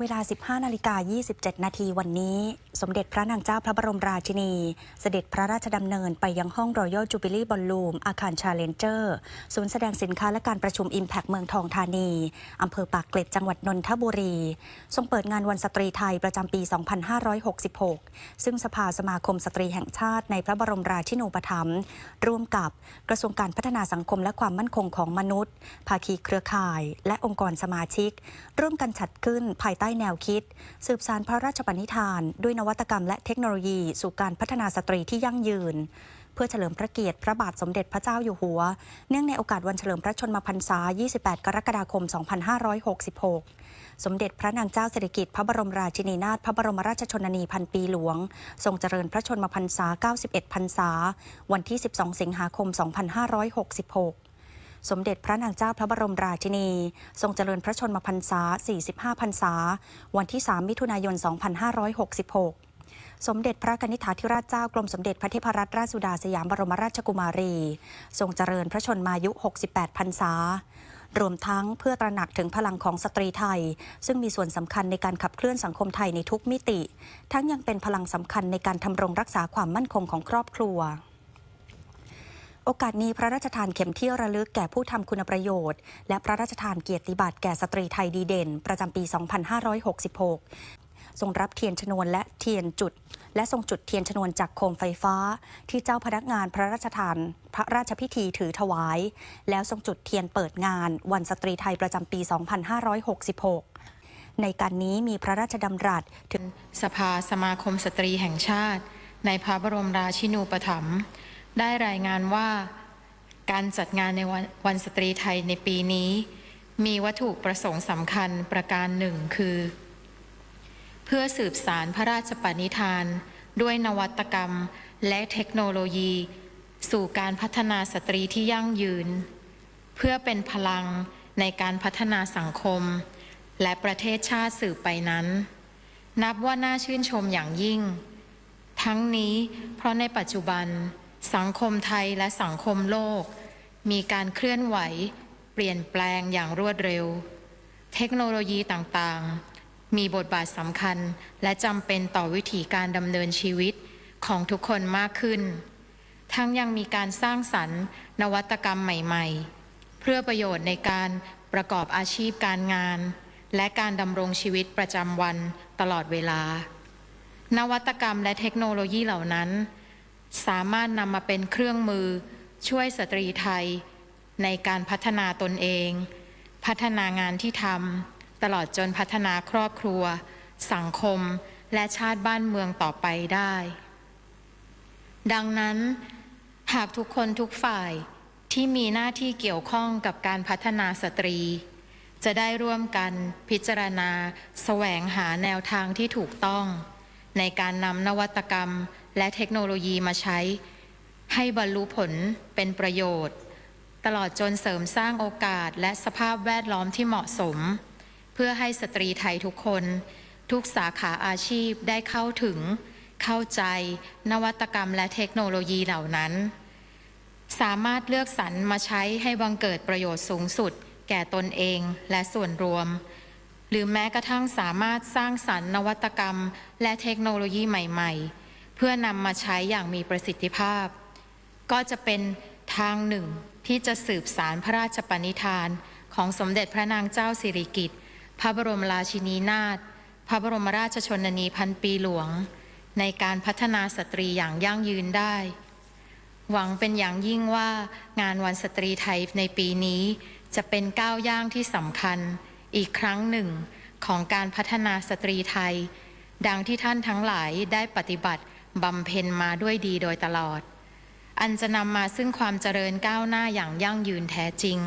เวลา 15 นาฬิกา 27 นาทีวันนี้ สมเด็จพระนางเจ้าพระบรมราชินี เสด็จพระราชดำเนินไปยังห้องรอยัลจูบิลี่บอลลูม อาคารชาเลนเจอร์ศูนย์แสดงสินค้าและการประชุม Impact เมืองทองธานี อำเภอปากเกร็ดจังหวัดนนทบุรี ทรงเปิดงานวันสตรีไทยประจำปี 2566 ซึ่งสภาสมาคมสตรีแห่งชาติในพระบรมราชินูปถัมภ์ร่วมกับกระทรวงการพัฒนาสังคมและความมั่นคงของมนุษย์ ภาคีเครือข่าย และองค์กรสมาชิก ร่วมกันจัดขึ้นภายใต้แนวคิด สืบสารพระราชปณิธาน ด้วยนวัตกรรมและเทคโนโลยี สู่การพัฒนาสตรีที่ยั่งยืน เพื่อเฉลิมพระเกียรติพระบาทสมเด็จพระเจ้าอยู่หัว เนื่องในโอกาสวันเฉลิมพระชนมพรรษา 28 กรกฎาคม 2566 สมเด็จพระนางเจ้าสิริกิติ์พระบรมราชินีนาถพระบรมราชชนนีพันปีหลวง ทรงเจริญพระชนมพรรษา 91 พรรษา วันที่ 12 สิงหาคม 2566 สมเด็จพระนางเจ้าพระบรมราชินี ทรงเจริญพระชนมพรรษา 45 พรรษา วันที่ 3 มิถุนายน 2566สมเด็จพระกนิษฐาธิราชเจ้ากรมสมเด็จพระเทพรัตนราชสุดาสยามบรมราชกุมารี ทรงเจริญพระชนมายุ 68 พรรษารวมทั้งเพื่อตระหนักถึงพลังของสตรีไทย ซึ่งมีส่วนสำคัญในการขับเคลื่อนสังคมไทยในทุกมิติ ทั้งยังเป็นพลังสำคัญในการทำรงรักษาความมั่นคงของครอบครัว โอกาสนี้พระราชทานเข็มที่ระลึกแก่ผู้ทำคุณประโยชน์ และพระราชทานเกียรติบัตรแก่สตรีไทยดีเด่น ประจำปี 2566 ทรงรับเทียนชนวนและเทียนจุด และทรงจุดเทียนชนวนจากโคมไฟฟ้า ที่เจ้าพนักงานพระราชทานพระราชพิธีถือถวาย แล้วทรงจุดเทียนเปิดงาน วันสตรีไทยประจำปี 2566ในการนี้มีพระราชดำรัสถึงสภาสมาคมสตรีแห่งชาติ ในพระบรมราชินูปถัมภ์ ได้รายงานว่า การจัดงานในวันวันสตรีไทยในปีนี้ มีวัตถุประสงค์สำคัญประการหนึ่งคือ เพื่อสืบสารพระราชปณิธาน ด้วยนวัตกรรมและเทคโนโลยี สู่การพัฒนาสตรีที่ยั่งยืน เพื่อเป็นพลังในการพัฒนาสังคม และประเทศชาติสืบไปนั้น นับว่าน่าชื่นชมอย่างยิ่ง ทั้งนี้เพราะในปัจจุบัน สังคมไทยและสังคมโลก มีการเคลื่อนไหว เปลี่ยนแปลงอย่างรวดเร็ว เทคโนโลยีต่างๆ มีบทบาทสำคัญและจำเป็นต่อวิถีการดำเนินชีวิตของทุกคนมากขึ้น ทั้งยังมีการสร้างสรรค์ นวัตกรรมใหม่ๆ เพื่อประโยชน์ในการประกอบอาชีพการงาน และการดำรงชีวิตประจำวันตลอดเวลา นวัตกรรมและเทคโนโลยีเหล่านั้น สามารถนำมาเป็นเครื่องมือช่วยสตรีไทย ในการพัฒนาตนเอง พัฒนางานที่ทำตลอดจนพัฒนาครอบครัว สังคม และชาติบ้านเมืองต่อไปได้ ดังนั้น หากทุกคนทุกฝ่ายที่มีหน้าที่เกี่ยวข้องกับการพัฒนาสตรี จะได้ร่วมกันพิจารณา แสวงหาแนวทางที่ถูกต้อง ในการนำนวัตกรรมและเทคโนโลยีมาใช้ ให้บรรลุผลเป็นประโยชน์ ตลอดจนเสริมสร้างโอกาสและสภาพแวดล้อมที่เหมาะสม เพื่อให้สตรีไทยทุกคน ทุกสาขาอาชีพได้เข้าถึง เข้าใจ นวัตกรรมและเทคโนโลยีเหล่านั้น สามารถเลือกสรรมาใช้ให้บังเกิดประโยชน์สูงสุด แก่ตนเองและส่วนรวม รือแม้กระทั่งสามารถสร้างสรรค์นวัตกรรม และเทคโนโลยีใหม่ ๆ เพื่อนำมาใช้อย่างมีประสิทธิภาพ ก็จะเป็นทางหนึ่งที่จะสืบสารพระราชปณิธาน ของสมเด็จพระนางเจ้าสิริกิติ์พระบรมราชินีนาถพระบรมราชชนนีพันปีหลวง ในการพัฒนาสตรีอย่างยั่งยืนได้ หวังเป็นอย่างยิ่งว่างานวันสตรีไทยในปีนี้ จะเป็นก้าวย่างที่สำคัญ อีกครั้งหนึ่งของการพัฒนาสตรีไทย ดังที่ท่านทั้งหลายได้ปฏิบัติบำเพ็ญมาด้วยดีโดยตลอด อันจะนำมาซึ่งความเจริญก้าวหน้าอย่างยั่งยืนแท้จริง